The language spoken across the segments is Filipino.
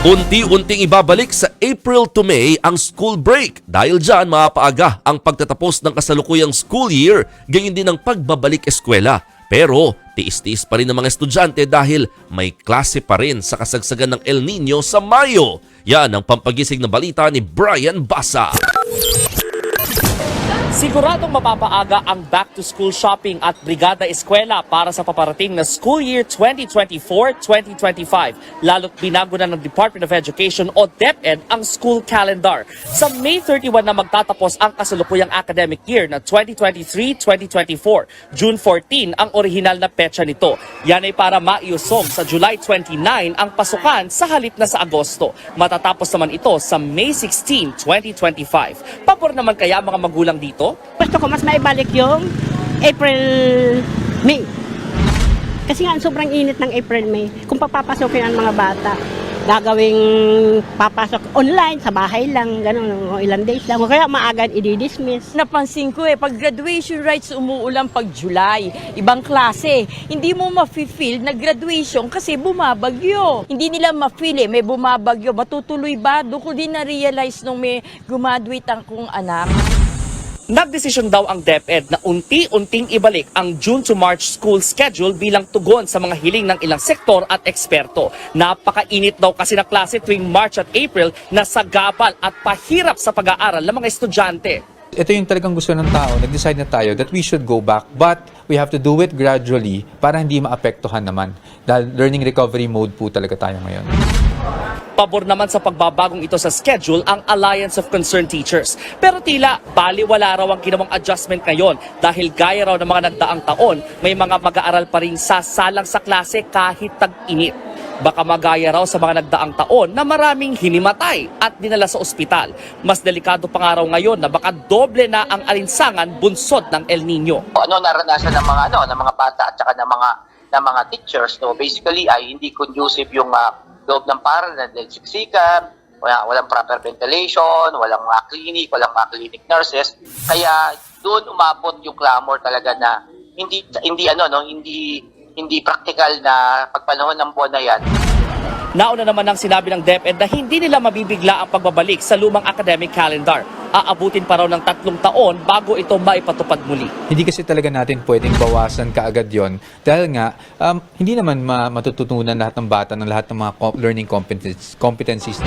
Unti-unting ibabalik sa April to May ang school break. Dahil dyan, mapaaga ang pagtatapos ng kasalukuyang school year, gayon din ang pagbabalik eskwela. Pero tiis-tiis pa rin ng mga estudyante dahil may klase pa rin sa kasagsagan ng El Nino sa Mayo. Yan ang pampagising na balita ni Brian Basa. Siguradong mapapaaga ang back-to-school shopping at Brigada Eskwela para sa paparating na school year 2024-2025. Lalo't binago na ng Department of Education o DepEd ang school calendar. Sa May 31 na magtatapos ang kasalukuyang academic year na 2023-2024. June 14 ang orihinal na petsa nito. Yan ay para maiusog sa July 29 ang pasukan sa halip na sa Agosto. Matatapos naman ito sa May 16, 2025. Pabor naman kaya mga magulang dito? Gusto ko mas maibalik yung April, May. Kasi nga sobrang init ng April, May. Kung papapasokin ang mga bata, gagawing papasok online, sa bahay lang, gano'n, o ilang days lang. O kaya maagad i-dismiss. Napansin ko eh, pag graduation rights umuulan pag July, ibang klase. Hindi mo ma-feel na graduation kasi bumabagyo. Hindi nila ma-feel eh, may bumabagyo. Matutuloy ba? Doon ko din na-realize nung may graduate ang kong anak. Nagdesisyon daw ang DepEd na unti-unting ibalik ang June to March school schedule bilang tugon sa mga hiling ng ilang sektor at eksperto. Napakainit daw kasi na klase tuwing March at April na sagabal at pahirap sa pag-aaral ng mga estudyante. ito yung talagang gusto ng tao, nag-decide na tayo that we should go back but we have to do it gradually para hindi maapektuhan naman. Dahil learning recovery mode po talaga tayo ngayon. Pabor naman sa pagbabagong ito sa schedule ang Alliance of Concerned Teachers. Pero tila baliwala raw ang ginawang adjustment ngayon dahil gaya raw ng mga nagdaang taon, may mga mag-aaral pa rin sasalang sa klase kahit tag-init. Baka magaya raw sa mga nagdaang taon na maraming hinimatay at dinala sa ospital. Mas delikado pa nga raw ngayon na baka doble na ang alinsangan bunsod ng El Nino. ano naranasan ng mga ano ng mga bata at saka ng mga ng mga teachers no basically ay hindi conducive yung uh, loob ng paaralan dahil siksikan wala, walang proper ventilation walang mga clinic walang mga clinic nurses. Kaya doon umabot yung clamor talaga na hindi hindi ano no hindi hindi practical na pagpanahon ng buwan na yan Nauna naman ang sinabi ng DepEd na hindi nila mabibigla ang pagbabalik sa lumang academic calendar. Aabutin pa raw ng tatlong taon bago ito maipatupad muli. Hindi kasi talaga natin pwedeng bawasan kaagad yon dahil nga um, hindi naman ma- matututunan lahat ng bata ng lahat ng mga learning competencies, competencies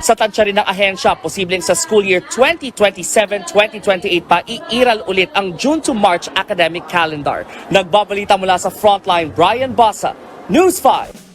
Sa tansya rin ng ahensya, posibleng sa school year 2027-2028 pa iiral ulit ang June to March academic calendar. Nagbabalita mula sa Frontline, Brian Basa, News 5.